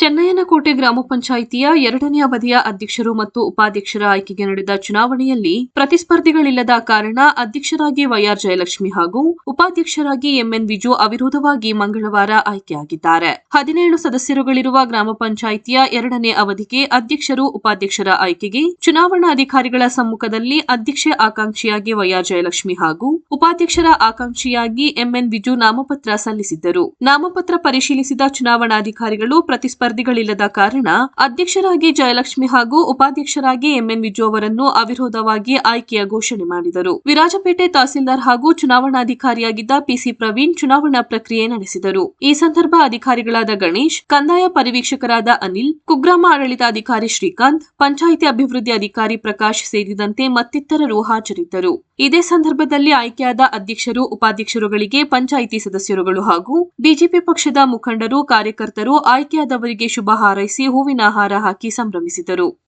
ಚೆನ್ನಯ್ಯನಕೋಟೆ ಗ್ರಾಮ ಪಂಚಾಯಿತಿಯ ಎರಡನೇ ಅವಧಿಯ ಅಧ್ಯಕ್ಷರು ಮತ್ತು ಉಪಾಧ್ಯಕ್ಷರ ಆಯ್ಕೆಗೆ ನಡೆದ ಚುನಾವಣೆಯಲ್ಲಿ ಪ್ರತಿಸ್ಪರ್ಧಿಗಳಿಲ್ಲದ ಕಾರಣ ಅಧ್ಯಕ್ಷರಾಗಿ ವೈಆರ್ ಜಯಲಕ್ಷ್ಮಿ ಹಾಗೂ ಉಪಾಧ್ಯಕ್ಷರಾಗಿ ಎಂಎನ್ ವಿಜು ಅವಿರೋಧವಾಗಿ ಮಂಗಳವಾರ ಆಯ್ಕೆಯಾಗಿದ್ದಾರೆ. ಹದಿನೇಳು ಸದಸ್ಯರುಗಳಿರುವ ಗ್ರಾಮ ಪಂಚಾಯಿತಿಯ ಎರಡನೇ ಅವಧಿಗೆ ಅಧ್ಯಕ್ಷರು, ಉಪಾಧ್ಯಕ್ಷರ ಆಯ್ಕೆಗೆ ಚುನಾವಣಾಧಿಕಾರಿಗಳ ಸಮ್ಮುಖದಲ್ಲಿ ಅಧ್ಯಕ್ಷೆ ಆಕಾಂಕ್ಷಿಯಾಗಿ ವೈಆರ್ ಜಯಲಕ್ಷ್ಮಿ ಹಾಗೂ ಉಪಾಧ್ಯಕ್ಷರ ಆಕಾಂಕ್ಷಿಯಾಗಿ ಎಂಎನ್ ವಿಜು ನಾಮಪತ್ರ ಸಲ್ಲಿಸಿದ್ದರು. ನಾಮಪತ್ರ ಪರಿಶೀಲಿಸಿದ ಚುನಾವಣಾಧಿಕಾರಿಗಳು ಪ್ರತಿಸ್ಪರ್ಧಿಗಳಿಲ್ಲದ ಕಾರಣ ಅಧ್ಯಕ್ಷರಾಗಿ ಜಯಲಕ್ಷ್ಮಿ ಹಾಗೂ ಉಪಾಧ್ಯಕ್ಷರಾಗಿ ಎಂಎನ್ ವಿಜು ಅವರನ್ನು ಅವಿರೋಧವಾಗಿ ಆಯ್ಕೆಯ ಘೋಷಣೆ ಮಾಡಿದರು. ವಿರಾಜಪೇಟೆ ತಹಸೀಲ್ದಾರ್ ಹಾಗೂ ಚುನಾವಣಾಧಿಕಾರಿಯಾಗಿದ್ದ ಪಿಸಿ ಪ್ರವೀಣ್ ಚುನಾವಣಾ ಪ್ರಕ್ರಿಯೆ ನಡೆಸಿದರು. ಈ ಸಂದರ್ಭ ಅಧಿಕಾರಿಗಳಾದ ಗಣೇಶ್, ಕಂದಾಯ ಪರಿವೀಕ್ಷಕರಾದ ಅನಿಲ್, ಕುಗ್ರಾಮ ಆಡಳಿತಾಧಿಕಾರಿ ಶ್ರೀಕಾಂತ್, ಪಂಚಾಯಿತಿ ಅಭಿವೃದ್ಧಿ ಅಧಿಕಾರಿ ಪ್ರಕಾಶ್ ಸೇರಿದಂತೆ ಮತ್ತಿತರರು ಹಾಜರಿದ್ದರು. ಇದೇ ಸಂದರ್ಭದಲ್ಲಿ ಆಯ್ಕೆಯಾದ ಅಧ್ಯಕ್ಷರು, ಉಪಾಧ್ಯಕ್ಷರುಗಳಿಗೆ ಪಂಚಾಯಿತಿ ಸದಸ್ಯರುಗಳು ಹಾಗೂ ಬಿಜೆಪಿ ಪಕ್ಷದ ಮುಖಂಡರು, ಕಾರ್ಯಕರ್ತರು ಆಯ್ಕೆಯಾದವರಿಗೆ ಶುಭ ಹಾರೈಸಿ ಹೂವಿನ ಹಾರ ಹಾಕಿ ಸಂಭ್ರಮಿಸಿದರು.